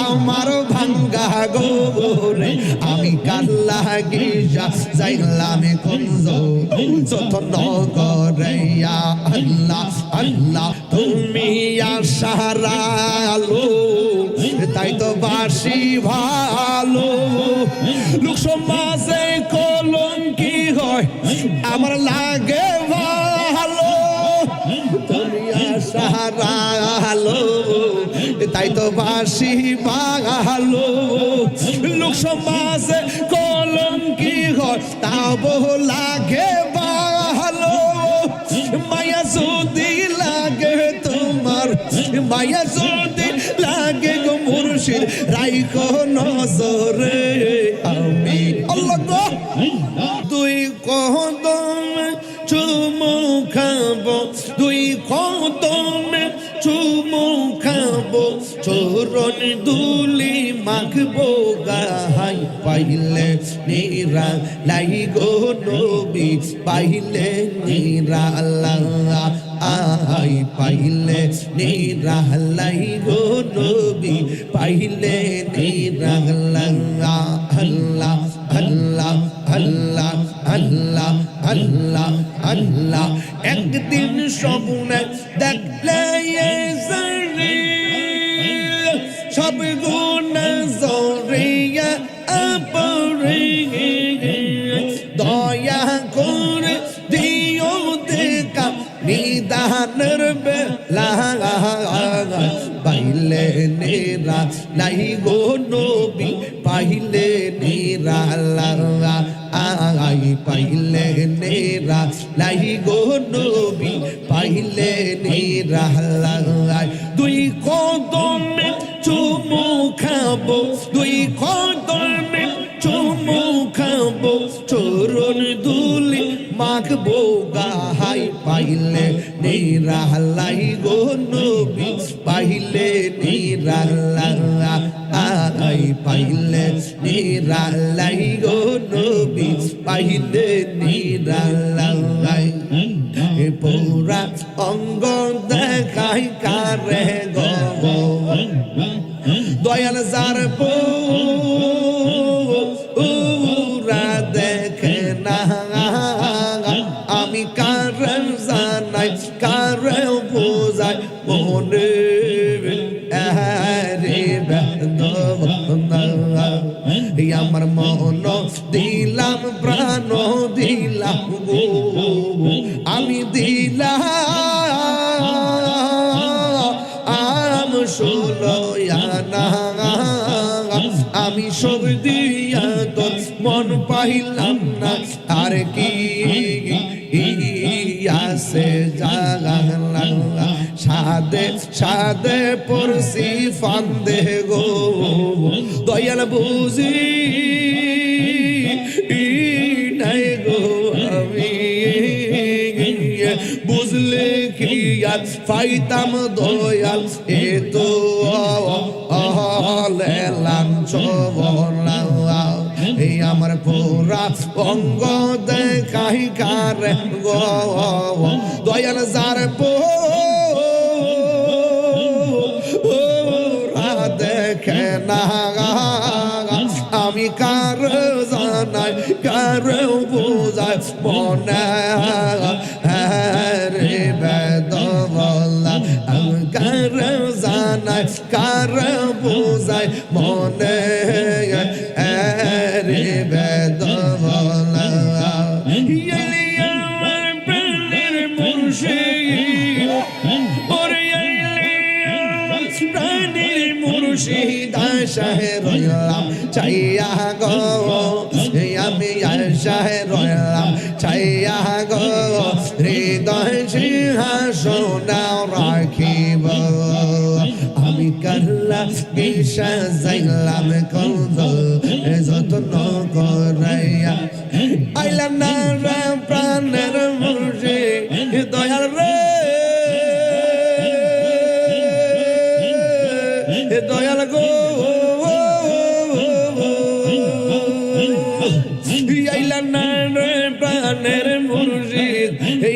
আমার ভাঙ্গা গোরে আমি কাল্লা গিজা যাইলাম কুঞ্জ যতন আল্লাহ আল্লাহ, তুমি আশারা আলো, তাই তো বাসি ভালো। লোক সমাজে কলঙ্কি হয়, আমার লাগে তাই তো বাসি বাঙালো। লোক সমাজে কলঙ্কি হয়, তাও লাগে বাঙালো। মায়া যদি লাগে তোমার, মায়া যদি লাগে গো মুর্শিদ, রাইখো নজরে। চোরন দুলি মাখবো গাহাই পাইলে নিরা লাই গো নবী, পাইলে নিরা আহাই পাইলে নিরা লাই গো নবী, পাইলে নিরা আল্লাহ আল্লাহ আল্লাহ আল্লাহ আল্লাহ আল্লাহ আল্লাহ। একদিন স্বপ্নে দেখলে জরিয়া আপরে দয়া করে দিও দেখা নিদানের বেলা পাইলে নেরা নাই গো নবী পাইলে নেরা লা আই পাইলে নেরা লাই গো নবী পাইলে নেরা লাই দুই কদমে চুমু খাব। দুই কদমে চুমু খাব। চরণ দুলি মাখবো, গাহাই পাইলে নেরা লাই গো নবী। পাইলে নেরা আই পাইলে নেরা লাই গো নবী। পাইলে নেরা পুরা অঙ্গ দেখাই কারে গো দয়াল যার পুরা আম আমি সব দিয়া তোর মন পাইলাম না। আর কি আসে জাগালা সাদে সাদে পড়ছি ফান্দে গো। দয়াল বুঝি বুঝলে কি আর? পাইতাম দয়াল, এ তো লেলাম চবলা এই আমার পুরা অঙ্গ দেখাই কার গো। দয়াল যার পোরা দেখে না। আমি কার জানাই, কার বোঝাই, মনে চাইয়া গো আমি আশায় রইলাম। চাইয়া গো, হৃদয় সিংহাসন রাখিব। আমি কাল্লা গিসা যাইলাম কৌদ যত্ন করাইয়া আইলাম না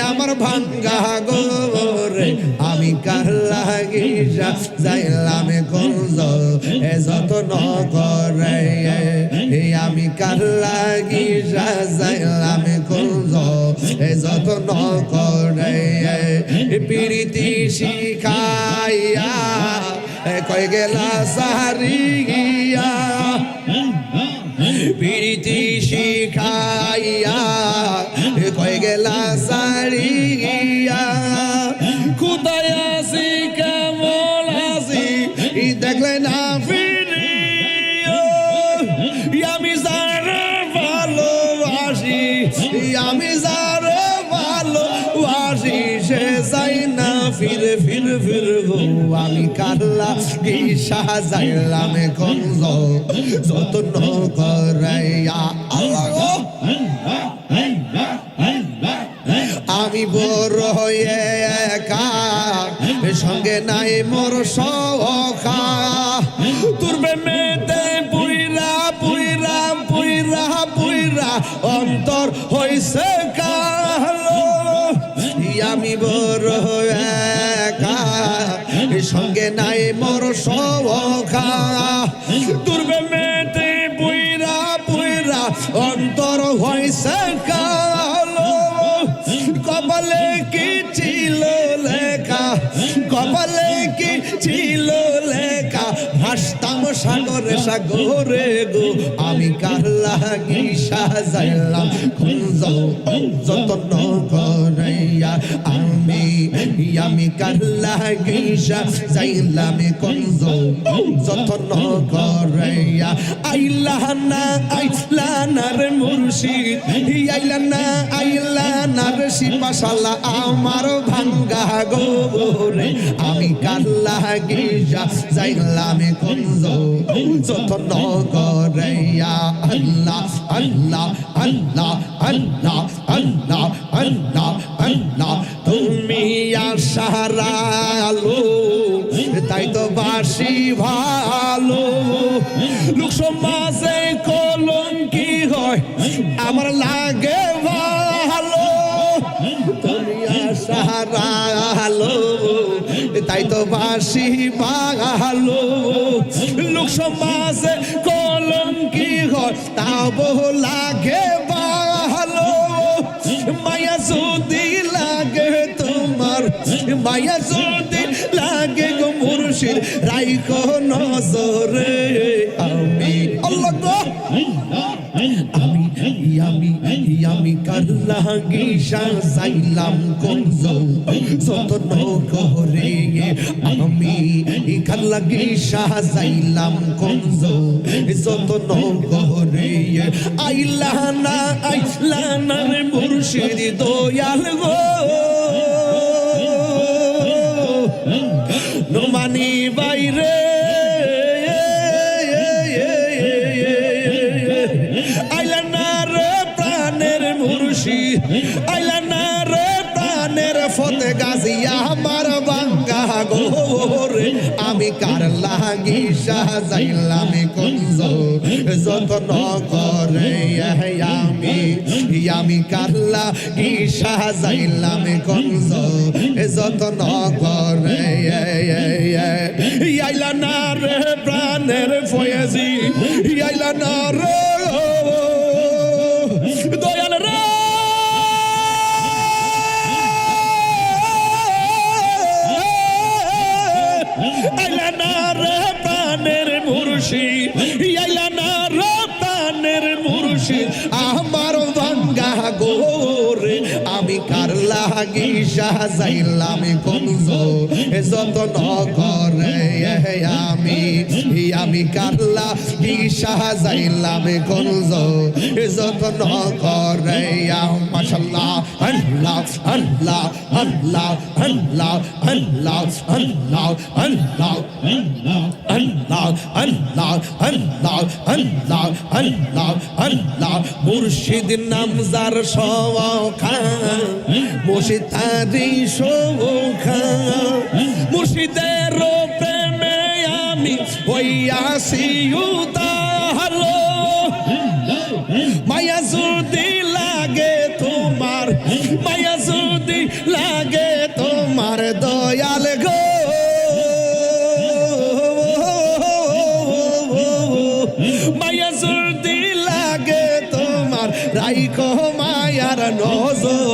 আমার ভাঙ্গা গোরে আমি কার লাগি যাইলাম কোন এ যত নকরে আমি কার লাগি যাইলাম কোন এ যত নকরে প্রীতি শিখাইয়া কয়ে গেলা সাহারি গিয়া? প্রীতি শিখাইয়া সে যাই ফিরে ফিরে ফিরে গো। আমি কাল্লা যাইলাম গঞ্জ যত্ন করাইয়া আমি বড় হয়ে একা, সঙ্গে নাই মোর সখা তোর মেতে পুইরা পুইরা পুইরা পুইরা, অন্তর হইছে নাই মোর সবখা দুর্বে মেটে বুইরা বুইরা অন্তর হয়েছে কালো। কপালে কি ছিল লেখা? কপালে কি ছিল সাগরে সাগরে গো, আমি কার লাগি সাজাইলাম? খুঁজ যতন করাইয়া আমি আমি কার লাগি সাজাইলাম? কঞ্জ যত্ন করাইয়া আইলা না, আইলা মুর্শিদ আমার ভাঙ্গা আমি কাল্লা গিজা তুমি আশারালো তাই তো বাসি ভালো। লোক সমাজে তাই তো বাসি বাগালো লোক সমাজে কলঙ্কি হয়, তাও লাগে বাগালো মায়া যদি লাগে তোমার, মায়া লাগিশা সাইলাম কনজৌ। যতন করে আমি ইখান লাগিশা সাইলাম কনজৌ। যতন করে আইলানা আইলানা মুর্শিদ দয়াল গো। নমানি বাইরে মুর্শিদ আইলা না রে প্রাণের ফতে গাজিয়া, আমার বাঙ্গা গোরে আমি কার লাগি সাজাইলাম কুঞ্জ। যত্ন করে আমি আমি কার লাগি সাজাইলাম কুঞ্জ। যত্ন করে আইলা না রে প্রাণের ফয়েজি, আইলা না রে Rashid. কার লাগি সাজাইলাম কমজ যতন করে আমি আমি কার লাগি সাজাইলাম কমজ যতন করে মাশাল্লাহ আল্লাহ আল্লাহ আল্লাহ আল্লাহ আল্লাহ আল্লাহ আল্লাহ আল্লাহ আল্লাহ আল্লাহ আল্লাহ আল্লাহ আল্লাহ মুর্শিদ নাম যার সখা মুর্শিদারি শোভা মুর্শিদের প্রেমে আমি হইয়াছি উদাহর মায়া যদি লাগে তোমার মায়া যদি লাগে তোমার দয়াল গো। মায়া যদি লাগে তোমার রাইকো মায়ার নজর।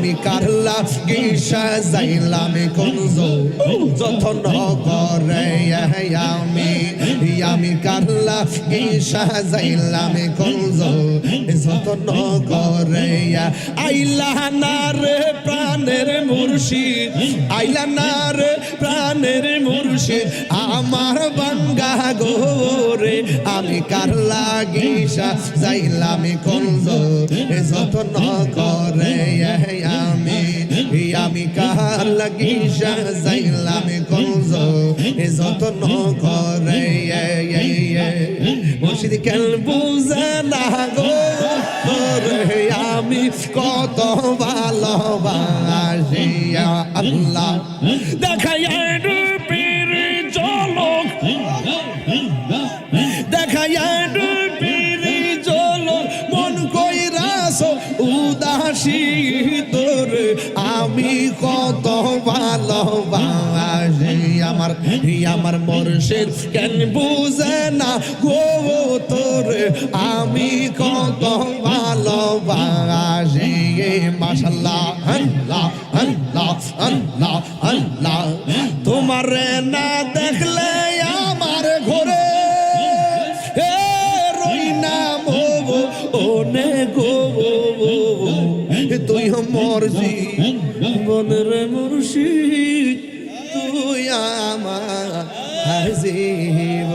আমি কারলা গিসা যাইলাম কুঞ্জ। যতন করে আমি আমি কারলা গিসা যাইলাম কুঞ্জ। যতন করে আইলা না রে প্রাণের মুর্শিদ, আইলা না রে প্রাণের মুর্শিদ, আমার বাঙ্গা গোরে আমি কার লাগিসা যাইলাম কুঞ্জ। যতন করে আমি আমি কার লাগিসা যাইলাম কুঞ্জ যতন করে মুর্শিদ কেন বুঝে না গো? আমি কত ভালোবাসি আল্লাহ। দেখাই রূপের জলক দেখাই রূপের জলক মন কইরাস উদাসী কত ভালোবাসি আমার আমার মর্ষের কেন বুঝে না গো তোর? আমি কত ভালোবাসি মাশাল্লাহ, আল্লাহ আল্লাহ আল্লাহ আল্লাহ। তোমার না দেখলে আমার ঘরে। রই না গো তুই মরজি বনের মুর্শিদ, তুই আমার জীব।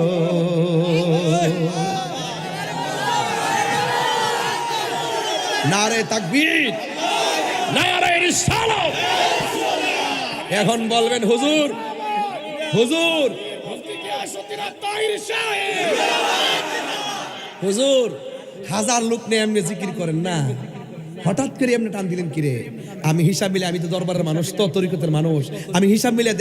নারে তাকবীর। নারে রিসালাত। এখন বলবেন হুজুর হুজুর। হুজুর, হাজার লোক নিয়ে এমনি জিকির করেন না। হঠাৎ করে এমনি টান দিলেন কিরে? আমি হিসাব মিলে আমি তো দরবারের মানুষ তো তরিকতের মানুষ। আমি হিসাব মিলে